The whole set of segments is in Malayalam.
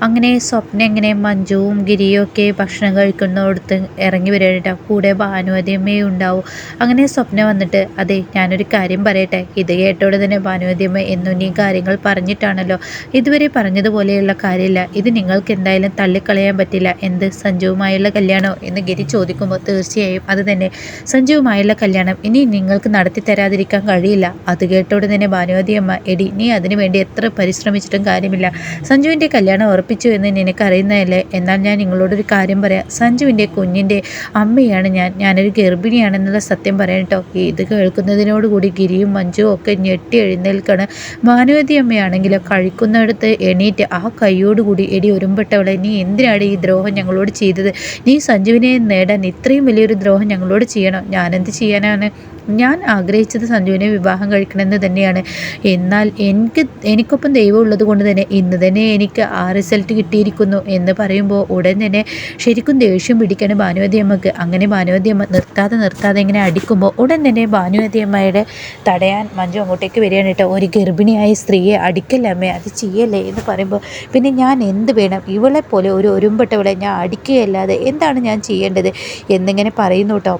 അങ്ങനെ സ്വപ്നം എങ്ങനെ മഞ്ജുവും ഗിരിയും ഒക്കെ ഭക്ഷണം കഴിക്കുന്നിടത്ത് ഇറങ്ങി വരട്ടെ കൂടെ ഭാനുവതിയമ്മയും ഉണ്ടാവും. അങ്ങനെ സ്വപ്നം വന്നിട്ട് അതെ ഞാനൊരു കാര്യം പറയട്ടെ. ഇത് കേട്ടോടെ തന്നെ ഭാനുവതിയമ്മ എന്നും ഈ കാര്യങ്ങൾ പറഞ്ഞിട്ടാണല്ലോ. ഇതുവരെ പറഞ്ഞതുപോലെയുള്ള കാര്യമില്ല. ഇത് നിങ്ങൾക്ക് എന്തായാലും തള്ളിക്കളയാൻ പറ്റില്ല. എന്ത് സഞ്ജുവുമായുള്ള കല്യാണോ? എന്ന് ഗിരി ചോദിക്കുമ്പോൾ തീർച്ചയായും അത് തന്നെ. സഞ്ജുവുമായുള്ള കല്യാണം ഇനി നിങ്ങൾക്ക് നടത്തി തരാതിരിക്കാൻ കഴിയില്ല. അത് കേട്ടോടെ തന്നെ ഭാനുവതിയമ്മ എടി നീ അതിനു വേണ്ടി എത്ര പരിശ്രമിച്ചിട്ടും കാര്യമില്ല. സഞ്ജുവിന്റെ കല്യാണം ഉറപ്പിച്ചു എന്ന് നിനക്കറിയുന്നതല്ലേ? എന്നാൽ ഞാൻ നിങ്ങളോടൊരു കാര്യം പറയാം. സഞ്ജുവിന്റെ കുഞ്ഞിന്റെ അമ്മയാണ് ഞാൻ. ഞാനൊരു ഗർഭിണിയാണെന്നുള്ള സത്യം പറയാം കേട്ടോ. ഇത് കേൾക്കുന്നതിനോടുകൂടി ഗിരിയും മഞ്ജുവും ഒക്കെ ഞെട്ടി എഴുന്നേൽക്കാണ്. ഭാനുവതി അമ്മയാണെങ്കിലോ കഴിക്കുന്നിടത്ത് എണീറ്റ് ആ കൈയോടുകൂടി എടി ഒരുമ്പെട്ടവളെ നീ എന്തിനാണ് ഈ ദ്രോഹം ഞങ്ങളോട് ചെയ്തത്? നീ സഞ്ജുവിനെ നേടാൻ ഇത്രയും വലിയൊരു ദ്രോഹം ഞങ്ങളോട് ചെയ്യണം? ഞാനെന്ത് ചെയ്യാനാണ്? ഞാൻ ആഗ്രഹിച്ചത് സഞ്ജുവിനെ വിവാഹം കഴിക്കണമെന്ന് തന്നെയാണ്. എന്നാൽ എനിക്ക് എനിക്കൊപ്പം ദൈവം ഉള്ളത് കൊണ്ട് തന്നെ ഇന്ന് തന്നെ എനിക്ക് ആ റിസൾട്ട് കിട്ടിയിരിക്കുന്നു എന്ന് പറയുമ്പോൾ ഉടൻ തന്നെ ശരിക്കും ദേഷ്യം പിടിക്കാണ് ഭാനുവതി അമ്മയ്ക്ക്. അങ്ങനെ ഭാനുവതി അമ്മ നിർത്താതെ നിർത്താതെ ഇങ്ങനെ അടിക്കുമ്പോൾ ഉടൻ തന്നെ ഭാനുവതി അമ്മയുടെ തടയാൻ മഞ്ജു അങ്ങോട്ടേക്ക് വരികയാണ് കേട്ടോ. ഒരു ഗർഭിണിയായ സ്ത്രീയെ അടിക്കല്ല അമ്മേ? അത് ചെയ്യല്ലേ എന്ന് പറയുമ്പോൾ പിന്നെ ഞാൻ എന്ത് വേണം? ഇവളെ പോലെ ഒരു ഒരുമ്പെട്ടവളെ ഞാൻ അടിക്കുകയല്ലാതെ എന്താണ് ഞാൻ ചെയ്യേണ്ടത്? എന്നിങ്ങനെ പറയുന്നു കേട്ടോ.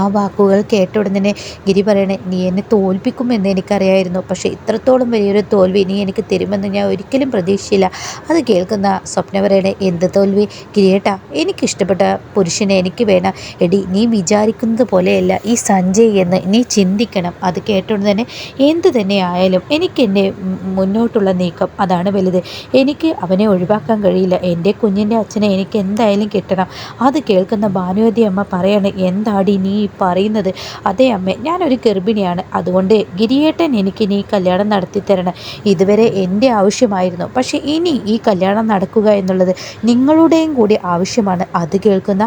ആ വാക്കുകൾ കേട്ട ഉടൻ തന്നെ ഗിരി പറയണേ നീ എന്നെ തോൽപ്പിക്കുമെന്ന് എനിക്കറിയായിരുന്നു. പക്ഷേ ഇത്രത്തോളം വലിയൊരു തോൽവി നീ എനിക്ക് തരുമെന്ന് ഞാൻ ഒരിക്കലും പ്രതീക്ഷയില്ല അത് കേൾക്കുന്ന സ്വപ്ന പറയണേ എന്ത് തോൽവി? ഗിരിയേട്ടാ എനിക്കിഷ്ടപ്പെട്ട പുരുഷനെ എനിക്ക് വേണം. എടി നീ വിചാരിക്കുന്നത് പോലെയല്ല. ഈ സഞ്ജയ് എന്ന് നീ ചിന്തിക്കണം. അത് കേട്ടോണ്ട് തന്നെ എന്ത് തന്നെ ആയാലും എനിക്ക് എന്റെ മുന്നോട്ടുള്ള നീക്കം അതാണ് വലുത്. എനിക്ക് അവനെ ഒഴിവാക്കാൻ കഴിയില്ല. എന്റെ കുഞ്ഞിന്റെ അച്ഛനെ എനിക്ക് എന്തായാലും കിട്ടണം. അത് കേൾക്കുന്ന ഭാനുവതി അമ്മ പറയണേ എന്താടി നീ പറയുന്നത്. അതേ അമ്മ ഞാനൊരു ഗർഭിണിയാണ്. അതുകൊണ്ട് ഗിരിയേട്ടൻ എനിക്ക് ഇനി കല്യാണം നടത്തി തരണം ഇതുവരെ എന്റെ ആവശ്യമായിരുന്നു. പക്ഷേ ഇനി ഈ കല്യാണം നടക്കുക എന്നുള്ളത് നിങ്ങളുടെയും കൂടി ആവശ്യമാണ്. അത് കേൾക്കുന്ന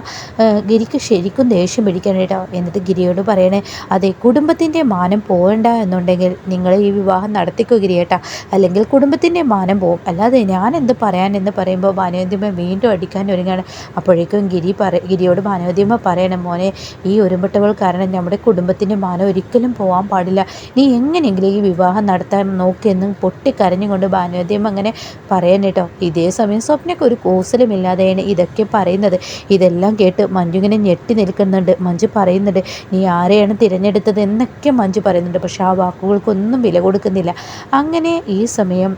ഗിരിക്ക് ശരിക്കും ദേഷ്യം പിടിക്കാനായിട്ടോ എന്നിട്ട് ഗിരിയോട് പറയണേ അതെ കുടുംബത്തിന്റെ മാനം പോകണ്ട എന്നുണ്ടെങ്കിൽ നിങ്ങൾ ഈ വിവാഹം നടത്തിക്കോ ഗിരിയേട്ടാ. അല്ലെങ്കിൽ കുടുംബത്തിന്റെ മാനം പോകും അല്ലാതെ ഞാൻ എന്ത് പറയാനെന്ന് പറയുമ്പോൾ ഭാനുവതിയമ്മ വീണ്ടും അടിക്കാൻ ഒരുങ്ങാണ്. അപ്പോഴേക്കും ഗിരി പറ ഗിരിയോട് ഭാനുവതിയമ്മ പറയണം മോനെ ഈ ഒരു ഒരുമ്പെട്ടവൾ കാരണം നമ്മുടെ കുടുംബത്തിന്റെ മാനം ഒരിക്കലും പോകാൻ പാടില്ല. നീ എങ്ങനെയെങ്കിലും ഈ വിവാഹം നടത്താൻ നോക്കിയെന്നും പൊട്ടിക്കരഞ്ഞുകൊണ്ട് ഭാനുവദ്യം അങ്ങനെ പറയാൻ കേട്ടോ. ഇതേ സമയം സ്വപ്നയ്ക്ക് ഒരു കൂസലുമില്ലാതെയാണ് ഇതൊക്കെ പറയുന്നത്. ഇതെല്ലാം കേട്ട് മഞ്ജു ഇങ്ങനെ ഞെട്ടി നിൽക്കുന്നുണ്ട്. മഞ്ജു പറയുന്നുണ്ട് നീ ആരെയാണ് തിരഞ്ഞെടുത്തത്? എന്നൊക്കെ മഞ്ജു പറയുന്നുണ്ട്. പക്ഷെ ആ വാക്കുകൾക്കൊന്നും വില കൊടുക്കുന്നില്ല. അങ്ങനെ ഈ സമയം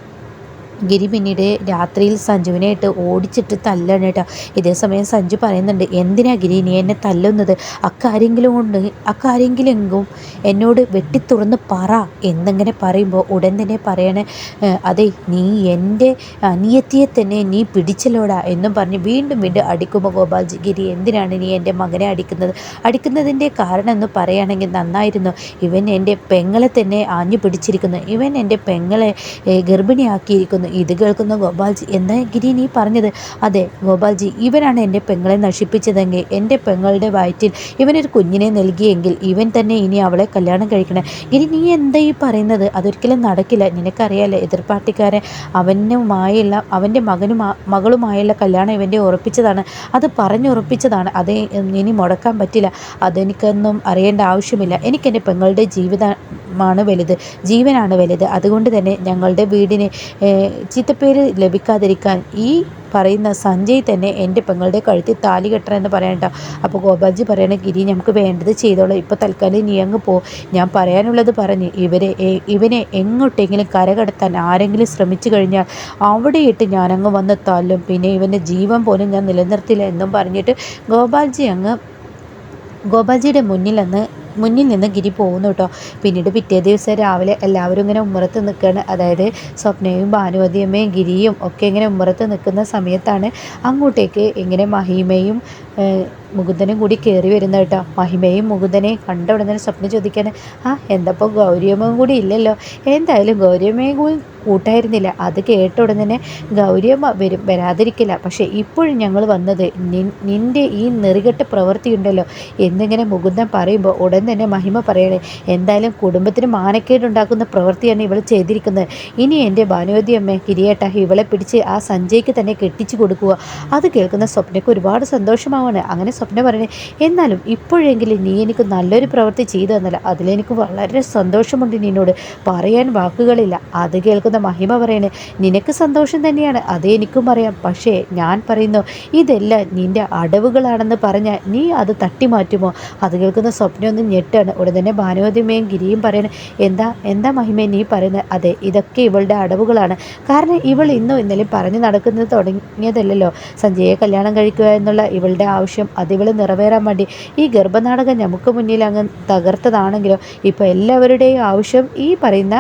ഗിരി പിന്നീട് രാത്രിയിൽ സഞ്ജുവിനെ ഇട്ട് ഓടിച്ചിട്ട് തല്ലാണ് കേട്ടോ. ഇതേ സമയം സഞ്ജു പറയുന്നുണ്ട് എന്തിനാ ഗിരി നീ എന്നെ തല്ലുന്നത്? അക്കാരെങ്കിലും കൊണ്ട് അക്കാരെങ്കിലെങ്കും എന്നോട് വെട്ടിത്തുറന്ന് പറ. എന്നിങ്ങനെ പറയുമ്പോൾ ഉടൻ തന്നെ പറയണേ അതെ നീ എന്റെ അനിയത്തിയെ തന്നെ നീ പിടിച്ചല്ലോടാ എന്നും പറഞ്ഞ് വീണ്ടും വീണ്ടും അടിക്കുമ്പോൾ ഗോപാൽജി ഗിരി എന്തിനാണ് നീ എന്റെ മകനെ അടിക്കുന്നത്? അടിക്കുന്നതിന്റെ കാരണം എന്ന് പറയുകയാണെങ്കിൽ നന്നായിരുന്നു. ഇവൻ എന്റെ പെങ്ങളെ തന്നെ ആഞ്ഞു പിടിച്ചിരിക്കുന്നു. ഇവൻ എന്റെ പെങ്ങളെ ഗർഭിണിയാക്കിയിരിക്കുന്നു. ഇത് കേൾക്കുന്ന ഗോപാൽജി എന്താ ഗിരി നീ പറഞ്ഞത്? അതെ ഗോപാൽജി ഇവനാണ് എന്റെ പെങ്ങളെ നശിപ്പിച്ചതെങ്കിൽ എന്റെ പെങ്ങളുടെ വയറ്റിൽ ഇവനൊരു കുഞ്ഞിനെ നൽകിയെങ്കിൽ ഇവൻ തന്നെ ഇനി അവളെ കല്യാണം കഴിക്കണം. ഗിരി നീ എന്താ ഈ പറയുന്നത്? അതൊരിക്കലും നടക്കില്ല. നിനക്കറിയാലോ എതിർപാർട്ടിക്കാരെ അവനുമായുള്ള അവന്റെ മകനും മകളുമായുള്ള കല്യാണം ഇവന്റെ ഉറപ്പിച്ചതാണ്. അത് പറഞ്ഞുറപ്പിച്ചതാണ്. അത് ഇനി മുടക്കാൻ പറ്റില്ല. അതെനിക്കൊന്നും അറിയേണ്ട ആവശ്യമില്ല. എനിക്കെന്റെ പെങ്ങളുടെ ജീവിതമാണ് വലുത്. ജീവനാണ് വലുത്. അതുകൊണ്ട് തന്നെ ഞങ്ങളുടെ വീടിന് ചീത്തപ്പേര് ലഭിക്കാതിരിക്കാൻ ഈ പറയുന്ന സഞ്ജയ് തന്നെ എന്റെ പെങ്ങളുടെ കഴുത്തിൽ താലി കെട്ടണമെന്ന് പറയണ്ട. അപ്പോൾ ഗോപാൽജി പറയണ ഗിരി നമുക്ക് വേണ്ടത് ചെയ്തോളാം. ഇപ്പോൾ തൽക്കാലം നീ അങ്ങ് പോ. ഞാൻ പറയാനുള്ളത് പറഞ്ഞ് ഇവരെ ഇവനെ എങ്ങോട്ടെങ്കിലും കരകടത്താൻ ആരെങ്കിലും ശ്രമിച്ചു കഴിഞ്ഞാൽ അവിടെ ഇട്ട് ഞാനങ്ങ് വന്ന് തല്ലും. പിന്നെ ഇവന്റെ ജീവൻ പോലും ഞാൻ നിലനിർത്തില്ല എന്നും പറഞ്ഞിട്ട് ഗോപാൽജി അങ്ങ് ഗോപാൽജിയുടെ മുന്നിൽ അന്ന് മുന്നിൽ നിന്ന് ഗിരി പോകുന്നു കേട്ടോ പിന്നീട് പിറ്റേ ദിവസം രാവിലെ എല്ലാവരും ഇങ്ങനെ ഉമ്മറത്ത് നിൽക്കുകയാണ് അതായത് സ്വപ്നയും ഭാനുവതിയമ്മയും ഗിരിയും ഒക്കെ ഇങ്ങനെ ഉമ്മറത്ത് നിൽക്കുന്ന സമയത്താണ് അങ്ങോട്ടേക്ക് ഇങ്ങനെ മഹിമയും മുകുന്ദനും കൂടി കയറി വരുന്ന കേട്ടോ. മഹിമയും മുകുന്ദനെയും കണ്ട ഉടനെ സ്വപ്നം ചോദിക്കാൻ ആ എന്തപ്പോൾ ഗൗരിയമ്മയും കൂടി ഇല്ലല്ലോ? എന്തായാലും ഗൗരിയമ്മയും കൂടി കൂട്ടായിരുന്നില്ല. അത് കേട്ട ഉടനെ തന്നെ ഗൗരിയമ്മ വരും വരാതിരിക്കില്ല. പക്ഷേ ഇപ്പോഴും ഞങ്ങൾ വന്നത് നിന്റെ ഈ നെറികെട്ട പ്രവൃത്തി ഉണ്ടല്ലോ? എന്നിങ്ങനെ മുകുന്ദൻ പറയുമ്പോൾ ഉടൻ തന്നെ മഹിമ പറയണേ എന്തായാലും കുടുംബത്തിന് മാനക്കേടുണ്ടാക്കുന്ന പ്രവൃത്തിയാണ് ഇവൾ ചെയ്തിരിക്കുന്നത്. ഇനി എന്റെ ഭാനുവതി അമ്മ കിരിയേട്ട ഇവളെ പിടിച്ച് ആ സഞ്ജയ്ക്ക് തന്നെ കെട്ടിച്ചു കൊടുക്കുക. അത് കേൾക്കുന്ന സ്വപ്നയ്ക്ക് ഒരുപാട് സന്തോഷമാവാണ് അങ്ങനെ സ്വപ്നം പറയണേ എന്നാലും ഇപ്പോഴെങ്കിലും നീ എനിക്ക് നല്ലൊരു പ്രവൃത്തി ചെയ്തു തന്നല്ല. അതിലെനിക്ക് വളരെ സന്തോഷമുണ്ട് നിന്നോട്. പറയാൻ വാക്കുകളില്ല. അത് കേൾക്കുന്ന മഹിമ പറയണേ നിനക്ക് സന്തോഷം തന്നെയാണ്. അത് എനിക്കും അറിയാം പക്ഷേ ഞാൻ പറയുന്നു ഇതെല്ലാം നിന്റെ അടവുകളാണെന്ന് പറഞ്ഞാൽ നീ അത് തട്ടിമാറ്റുമോ അത് കേൾക്കുന്ന സ്വപ്നം ഒന്ന് ഞെട്ടാണ്. ഉടൻ തന്നെ ഭാനുവതിമയും ഗിരിയും പറയണേ എന്താ എന്താ മഹിമ നീ പറയുന്നത്? അതെ ഇതൊക്കെ ഇവളുടെ അടവുകളാണ്. കാരണം ഇവൾ ഇന്നും ഇന്നലെ പറഞ്ഞു നടക്കുന്നത് തുടങ്ങിയതല്ലോ സഞ്ജയെ കല്യാണം കഴിക്കുക എന്നുള്ള ഇവളുടെ ആവശ്യം അതിവിളി നിറവേറാൻ വേണ്ടി ഈ ഗർഭനാടകം നമുക്ക് മുന്നിൽ അങ്ങ് തകർത്തതാണെങ്കിലും ഇപ്പോൾ എല്ലാവരുടെയും ആവശ്യം ഈ പറയുന്ന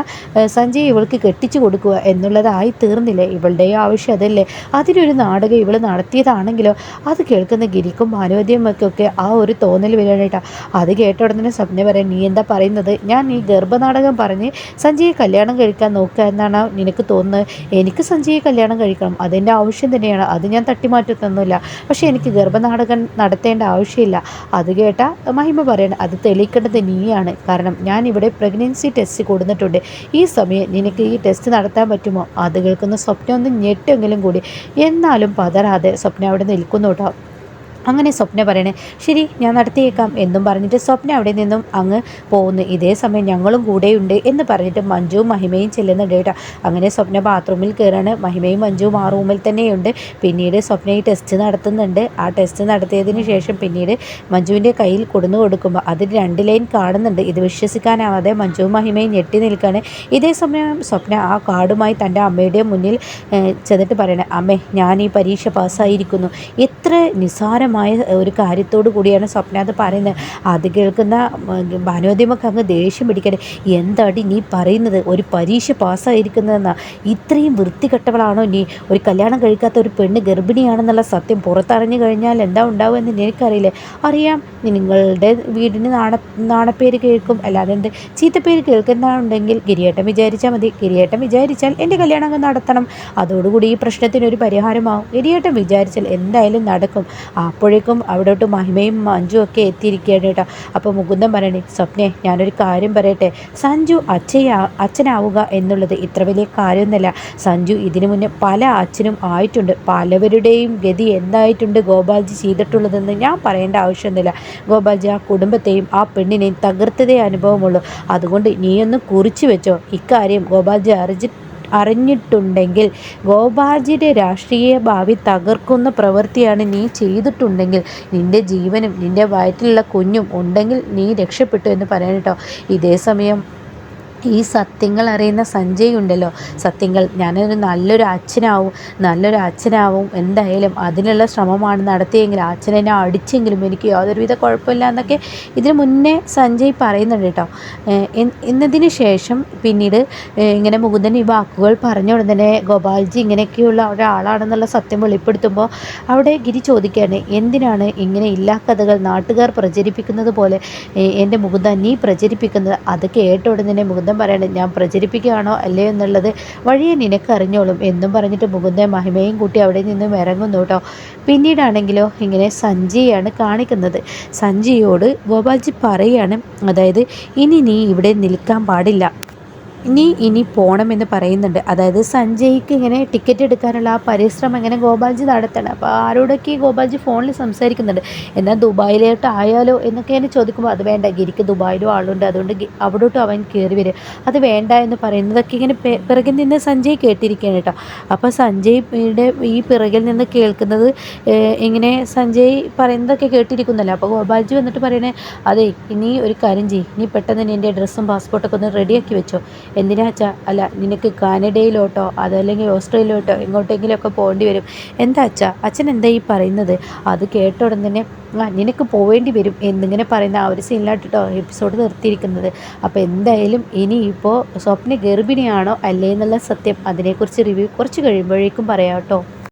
സഞ്ജയ് ഇവൾക്ക് കെട്ടിച്ചു കൊടുക്കുക എന്നുള്ളതായി തീർന്നില്ലേ? ഇവളുടെയും ആവശ്യം അതല്ലേ? അതിനൊരു നാടകം ഇവൾ നടത്തിയതാണെങ്കിലോ അത് കേൾക്കുന്ന ഗിരിക്കും മാനവദ്യമൊക്കെ ആ ഒരു തോന്നൽ വരാനായിട്ടാണ് അത് കേട്ട ഉടനെ സ്വപ്ന പറയാൻ നീ എന്താ പറയുന്നത്? ഞാൻ ഈ ഗർഭനാടകം പറഞ്ഞ് സഞ്ജയെ കല്യാണം കഴിക്കാൻ നോക്കുക എന്നാണ് നിനക്ക് തോന്നുന്നത്? എനിക്ക് സഞ്ജയെ കല്യാണം കഴിക്കണം. അതെന്റെ ആവശ്യം തന്നെയാണ്. അത് ഞാൻ തട്ടിമാറ്റത്തൊന്നുമില്ല. പക്ഷേ എനിക്ക് ഗർഭനാടകം നടത്തേണ്ട ആവശ്യമില്ല. അത് കേട്ട മഹിമ പറയണം അത് തെളിയിക്കേണ്ടത് നീയാണ്. കാരണം ഞാൻ ഇവിടെ പ്രഗ്നൻസി ടെസ്റ്റ് കൊടുത്തിട്ടുണ്ട്. ഈ സമയം നിനക്ക് ഈ ടെസ്റ്റ് നടത്താൻ പറ്റുമോ? അത് കേൾക്കുന്ന സ്വപ്നം ഒന്ന് ഞെട്ടെങ്കിലും കൂടി എന്നാലും പതരാതെ സ്വപ്നം അവിടെ നിൽക്കുന്നു കേട്ടോ അങ്ങനെ സ്വപ്ന പറയണേ ശരി ഞാൻ നടത്തിയേക്കാം എന്നും പറഞ്ഞിട്ട് സ്വപ്ന അവിടെ നിന്നും അങ്ങ് പോകുന്നു. ഇതേ സമയം ഞങ്ങളും കൂടെയുണ്ട് എന്ന് പറഞ്ഞിട്ട് മഞ്ജുവും മഹിമയും ചെല്ലുന്നുണ്ട് കേട്ടോ. അങ്ങനെ സ്വപ്ന ബാത്റൂമിൽ കയറാണ്. മഹിമയും മഞ്ജുവും ആ റൂമിൽ തന്നെയുണ്ട്. പിന്നീട് സ്വപ്ന ഈ ടെസ്റ്റ് നടത്തുന്നുണ്ട്. ആ ടെസ്റ്റ് നടത്തിയതിന് ശേഷം പിന്നീട് മഞ്ജുവിന്റെ കയ്യിൽ കൊടുന്നു കൊടുക്കുമ്പോൾ അതിൽ രണ്ട് ലൈൻ കാണുന്നുണ്ട്. ഇത് വിശ്വസിക്കാനാവാതെ മഞ്ജുവും മഹിമയും ഞെട്ടി നിൽക്കുകയാണ്. ഇതേ സമയം സ്വപ്ന ആ കാർഡുമായി തന്റെ അമ്മയുടെ മുന്നിൽ ചെന്നിട്ട് പറയണേ അമ്മേ ഞാൻ ഈ പരീക്ഷ പാസ്സായിരിക്കുന്നു. എത്ര നിസ്സാരമായി നിസ്സാരമായ ഒരു കാര്യത്തോടു കൂടിയാണ് സ്വപ്ന അത് പറയുന്നത്. അത് കേൾക്കുന്ന ഭാനോദ്യമൊക്കെ അങ്ങ് ദേഷ്യം പിടിക്കട്ടെ. എന്താടി നീ പറയുന്നത്? ഒരു പരീക്ഷ പാസ്സായിരിക്കുന്നതെന്നാ? ഇത്രയും വൃത്തികെട്ടവളാണോ നീ? ഒരു കല്യാണം കഴിക്കാത്ത ഒരു പെണ്ണ് ഗർഭിണിയാണെന്നുള്ള സത്യം പുറത്തറിഞ്ഞു കഴിഞ്ഞാൽ എന്താ ഉണ്ടാവുമെന്ന് എനിക്കറിയില്ലേ അറിയാം നിങ്ങളുടെ വീടിന് നാണ നാണപ്പേര് കേൾക്കും. അല്ലാതെ എന്ത് ചീത്തപ്പേര് കേൾക്കുന്നുണ്ടെങ്കിൽ ഗിരിയേട്ടൻ വിചാരിച്ചാൽ മതി. ഗിരിയേട്ടൻ വിചാരിച്ചാൽ എന്റെ കല്യാണം അങ്ങ് നടത്തണം. അതോടുകൂടി ഈ പ്രശ്നത്തിനൊരു പരിഹാരമാവും. ഗിരിയേട്ടൻ വിചാരിച്ചാൽ എന്തായാലും നടക്കും. അപ്പോൾ അപ്പോഴേക്കും അവിടോട്ട് മഹിമയും മഞ്ജു ഒക്കെ എത്തിയിരിക്കുകയാണ് കേട്ടോ. അപ്പോൾ മുകുന്ദൻ പറയണേ സ്വപ്നെ ഞാനൊരു കാര്യം പറയട്ടെ. സഞ്ജു അച്ഛയാ അച്ഛനാവുക എന്നുള്ളത് ഇത്ര വലിയ കാര്യമൊന്നുമല്ല. സഞ്ജു ഇതിനു മുന്നേ പല അച്ഛനും ആയിട്ടുണ്ട്. പലവരുടെയും ഗതി എന്തായിട്ടുണ്ട് ഗോപാൽജി ചെയ്തിട്ടുള്ളതെന്ന് ഞാൻ പറയേണ്ട ആവശ്യമൊന്നുമില്ല. ഗോപാൽജി ആ കുടുംബത്തെയും ആ പെണ്ണിനെയും തകർത്തതേ അനുഭവമുള്ളൂ. അതുകൊണ്ട് നീയൊന്ന് കുറിച്ചു വെച്ചോ. ഇക്കാര്യം ഗോപാൽജി അറിഞ്ഞിട്ട് അറിഞ്ഞിട്ടുണ്ടെങ്കിൽ ഗോപാജിയുടെ രാഷ്ട്രീയ ഭാവി തകർക്കുന്ന പ്രവൃത്തിയാണ് നീ ചെയ്തിട്ടുണ്ടെങ്കിൽ നിന്റെ ജീവനും നിന്റെ വയറ്റിലുള്ള കുഞ്ഞും ഉണ്ടെങ്കിൽ നീ രക്ഷപ്പെട്ടു എന്ന് പറയാൻ കേട്ടോ. ഇതേ സമയം ഈ സത്യങ്ങൾ അറിയുന്ന സഞ്ജയ് ഉണ്ടല്ലോ. സത്യങ്ങൾ ഞാനൊരു നല്ലൊരു അച്ഛനാവും നല്ലൊരു അച്ഛനാവും. എന്തായാലും അതിനുള്ള ശ്രമമാണ് നടത്തിയെങ്കിൽ അച്ഛനെന്നെ അടിച്ചെങ്കിലും എനിക്ക് യാതൊരുവിധ കുഴപ്പമില്ല എന്നൊക്കെ ഇതിന് മുന്നേ സഞ്ജയ് പറയുന്നുണ്ട് കേട്ടോ. എന്നതിന് ശേഷം പിന്നീട് ഇങ്ങനെ മുകുന്ദൻ ഈ വാക്കുകൾ പറഞ്ഞ ഉടനെ ഗോപാൽജി ഇങ്ങനെയൊക്കെയുള്ള ഒരാളാണെന്നുള്ള സത്യം വെളിപ്പെടുത്തുമ്പോൾ അവിടെ ഗിരി ചോദിക്കുകയാണ് എന്തിനാണ് ഇങ്ങനെ ഇല്ലാ കഥകൾ നാട്ടുകാർ പ്രചരിപ്പിക്കുന്നത് പോലെ എന്റെ മുകുന്ദൻ നീ പ്രചരിപ്പിക്കുന്നത്? അത് കേട്ട ഉടനെ മുകുന്ദൻ പറയണം ഞാൻ പ്രചരിപ്പിക്കുകയാണോ അല്ലേ എന്നുള്ളത് വഴിയെ നിനക്കറിഞ്ഞോളും എന്നും പറഞ്ഞിട്ട് മുകുന്ദൻ മഹിമയും കൂട്ടി അവിടെ നിന്നും ഇറങ്ങുന്നു കേട്ടോ പിന്നീടാണെങ്കിലോ ഇങ്ങനെ സഞ്ജിയാണ് കാണിക്കുന്നത്. സഞ്ജിയോട് ഗോപാൽജി പറയുകയാണ് അതായത് ഇനി നീ ഇവിടെ നിൽക്കാൻ പാടില്ല. നീ ഇനി പോകണമെന്ന് പറയുന്നുണ്ട്. അതായത് സഞ്ജയ്ക്ക് ഇങ്ങനെ ടിക്കറ്റ് എടുക്കാനുള്ള ആ പരിശ്രമം ഇങ്ങനെ ഗോപാൽജി നടത്തണം? അപ്പോൾ ആരോടൊക്കെ ഗോപാൽജി ഫോണിൽ സംസാരിക്കുന്നുണ്ട്? എന്നാൽ ദുബായിലോട്ട് ആയാലോ എന്നൊക്കെ എന്നെ ചോദിക്കുമ്പോൾ അത് വേണ്ട ഗിരിക്ക് ദുബായിലും ആളുണ്ട്. അതുകൊണ്ട് അവിടോട്ടും അവൻ കയറി വരും. അത് വേണ്ട എന്ന് പറയുന്നതൊക്കെ ഇങ്ങനെ പിറകിൽ നിന്ന് സഞ്ജയ് കേട്ടിരിക്കുകയാണ് കേട്ടോ. അപ്പോൾ സഞ്ജയ്യുടെ ഈ പിറകിൽ നിന്ന് കേൾക്കുന്നത് ഇങ്ങനെ സഞ്ജയ് പറയുന്നതൊക്കെ കേട്ടിരിക്കുന്നല്ലോ. അപ്പോൾ ഗോപാൽജി വന്നിട്ട് പറയണേ അതെ ഇനി ഒരു കാര്യം ചെയ്യും. ഇനി പെട്ടെന്ന് എന്റെ ഡ്രസ്സും പാസ്പോർട്ടൊക്കെ ഒന്ന് റെഡിയാക്കി വെച്ചോ. എന്തിനാ അച്ഛാ അല്ല നിനക്ക് കാനഡയിലോട്ടോ അതല്ലെങ്കിൽ ഓസ്ട്രേലിയയിലോട്ടോ എങ്ങോട്ടെങ്കിലുമൊക്കെ പോകേണ്ടി വരും. എന്താ അച്ഛാ അച്ഛൻ എന്താ ഈ പറയുന്നത്? അത് കേട്ട ഉടൻ തന്നെ ആ നിനക്ക് പോവേണ്ടി വരും എന്നിങ്ങനെ പറയുന്ന ആ ഒരു സീനിലാട്ടോ എപ്പിസോഡ് നിർത്തിയിരിക്കുന്നത്. അപ്പോൾ എന്തായാലും ഇനിയിപ്പോൾ സ്വപ്ന ഗർഭിണിയാണോ അല്ലേ എന്നുള്ള സത്യം അതിനെക്കുറിച്ച് റിവ്യൂ കുറച്ച് കഴിയുമ്പോഴേക്കും പറയാം കേട്ടോ.